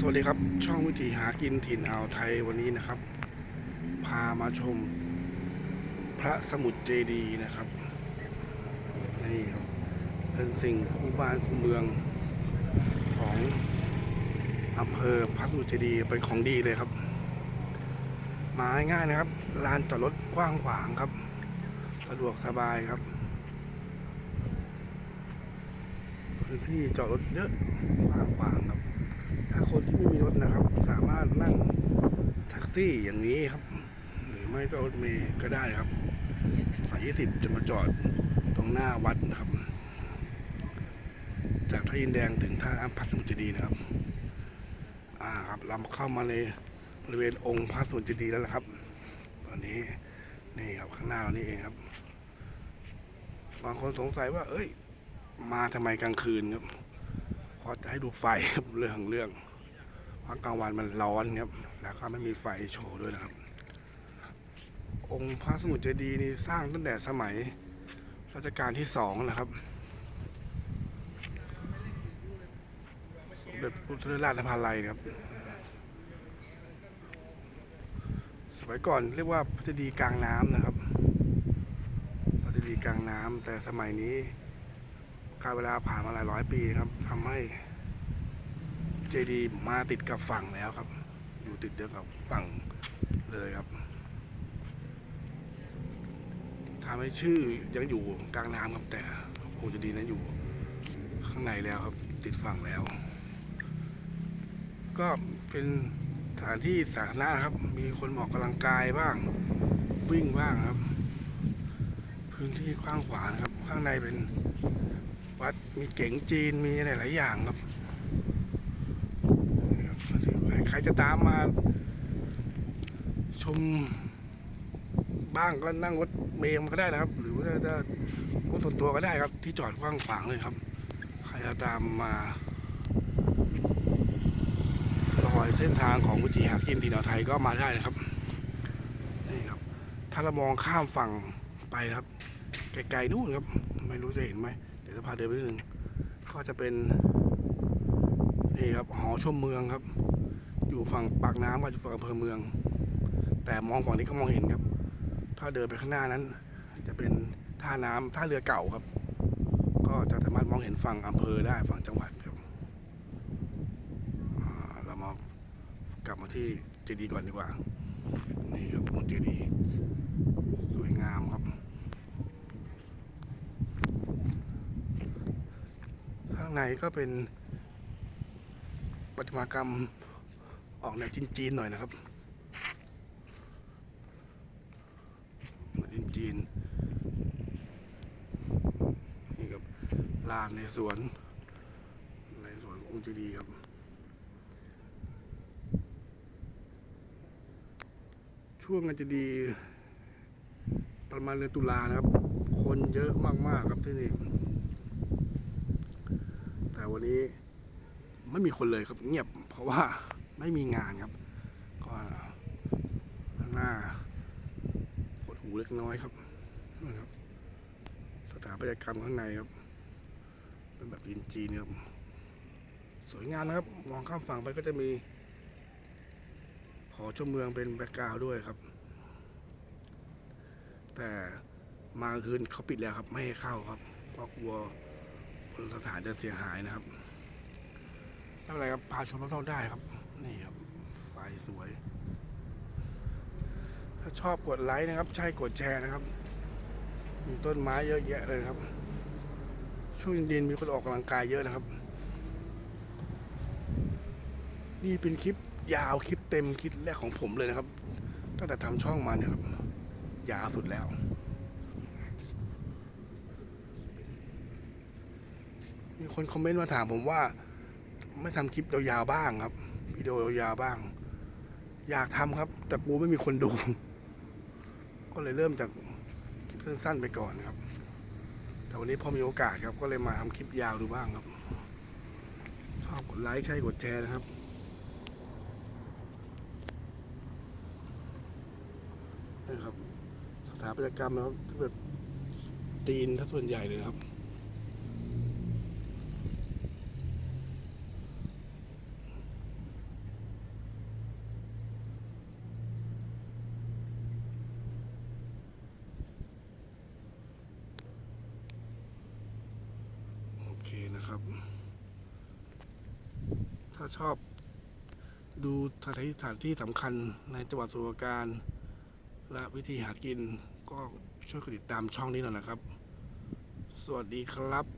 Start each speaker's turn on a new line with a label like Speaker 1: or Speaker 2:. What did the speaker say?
Speaker 1: สวัสดีครับ ช่องวิถีหากินถิ่นอ่าวไทยวันนี้นะครับ พามาชม พระสมุทรเจดีนะครับนี่ครับเป็นสิ่งคู่บ้านคู่เมืองของอำเภอพระสมุทรเจดีเป็นของดีเลยครับ มาง่ายๆนะครับลานจอดรถกว้างขวางครับ สะดวกสบายครับพื้นที่จอดรถเยอะกว้างขวางครับ ถ้าคนที่ไม่มีรถนะครับ สามารถนั่งแท็ก ซี่อย่างนี้ครับ หรือไม่ก็รถเมล์ก็ได้ครับสายยี่สิบจะมาจอดตรงหน้าวัดนะครับ จากท่ายินแดงถึงท่าพระสมุทรเจดีย์นะครับ อ่าครับเราเข้ามาในบริเวณองค์พระสมุทรเจดีย์แล้วนะครับ ตอนนี้นี่ครับข้างหน้าเรานี่เองครับบางคนสงสัยว่า เอ้ย มาทำไมกลางคืนครับเพราะจะให้ดูไฟครับเรื่องเรื่อง พราะกลางวันมันร้อนครับ แล้วก็ไม่มีไฟโชว์ด้วยนะครับ องค์พระสมุทรเจดีย์นี่สร้างตั้งแต่สมัยรัชกาลที่สองนะครับเด็จพุทธราชนภาลัยนะครับ สมัยก่อนเรียกว่าพระเจดีย์กลางน้ำนะครับพระเจดีย์กลางน้ำแต่สมัยนี้การเวลาผ่านมาหลายร้อยปีครับทำให้ เจดีย์มาติดกับฝั่งแล้วครับ อยู่ติดเดียวกับฝั่งเลยครับทำให้ชื่อยังอยู่กลางน้ำครับแต่องค์เจดีนั้นอยู่ข้างในแล้วครับ ติดฝั่งแล้ว ก็เป็นสถานที่สาธารณะครับ มีคนออกกำลังกายบ้าง วิ่งบ้างครับ พื้นที่กว้างขวางครับ ข้างในเป็นวัดมีเก๋งจีนมีอะไรหลายอย่างครับ ใครจะตามมา ชมบ้างก็นั่งรถเมล์มาก็ได้นะครับ หรือว่าจะรถส่วนตัวก็ได้ครับ ที่จอดกว้างขวางเลยครับ ใครจะตามมาลอยเส้นทางของวิถีหากินถิ่นอ่าวไทยก็มาได้นะครับนี่ครับ ถ้าเรามองข้ามฝั่งไปนะครับไกลๆนู่นครับ ไม่รู้จะเห็นไหมเดี๋ยวจะพาเดินไปนิดนึงก็จะเป็นนี่ครับหอชมเมืองครับ อยู่ฝั่งปากน้ำกับอยู่ฝั่งอำเภอเมือง แต่มองฝั่งนี้ก็มองเห็นครับ ถ้าเดินไปข้างหน้านั้น จะเป็นท่าน้ำท่าเรือเก่าครับ ก็จะสามารถมองเห็นฝั่งอำเภอได้ฝั่งจังหวัดครับเรามากลับมาที่เจดีย์ก่อนดีกว่า นี่ครับองค์เจดีย์สวยงามครับ ข้างในก็เป็นประติมากรรม ออกแนวจีนๆหน่อยนะครับจีนๆนี่ครับลานในสวน ในสวนองค์เจดีครับช่วงงานเจดี ประมาณเดือนตุลานะครับ คนเยอะมาก ๆ ครับที่นี่ แต่วันนี้ไม่มีคนเลยครับเงียบเพราะว่า ไม่มีงานครับ ก็หน้าปวดหูเล็กน้อยครับนะครับ สถาปัตยกรรมข้างในครับ เป็นแบบจีนๆครับ สวยงามนะครับ มองข้ามฝั่งไปก็จะมีหอชมเมืองเป็นแบ็กกราวด้วยครับ แต่มาคืนเขาปิดแล้วครับ ไม่ให้เข้าครับ เพราะกลัวบนสถานจะเสียหายนะครับไม่เป็นไรครับพาชมรอบๆได้ครับ นี่ครับไฟสวย ถ้าชอบกดไลค์นะครับ ใช่กดแชร์นะครับ มีต้นไม้เยอะแยะเลยครับ ช่วงเย็นมีคนออกกำลังกายเยอะนะครับ นี่เป็นคลิปยาวคลิปเต็มคลิปแรกของผมเลยนะครับ ตั้งแต่ทำช่องมาเนี่ยครับ ยาวสุดแล้วมีคนคอมเมนต์มาถามผมว่า ไม่ทำคลิปยาวๆบ้างครับ วิดีโอยาวบ้าง อยากทำครับ แต่กูไม่มีคนดู ก็เลยเริ่มจากคลิปสั้นๆไปก่อนครับ แต่วันนี้พอมีโอกาสครับ ก็เลยมาทำคลิปยาวดูบ้างครับ ชอบกดไลค์ใช่กดแชร์นะครับนี่ครับสถาปัตยกรรมนะครับแบบตีนถ้าส่วนใหญ่เลยครับ ถ้าชอบดูสถานที่สที่สำคัญในจังหวัดสุรการ และวิธีหากินก็ช่วยกดติดตามช่องนี้หน่อยนะครับ สวัสดีครับ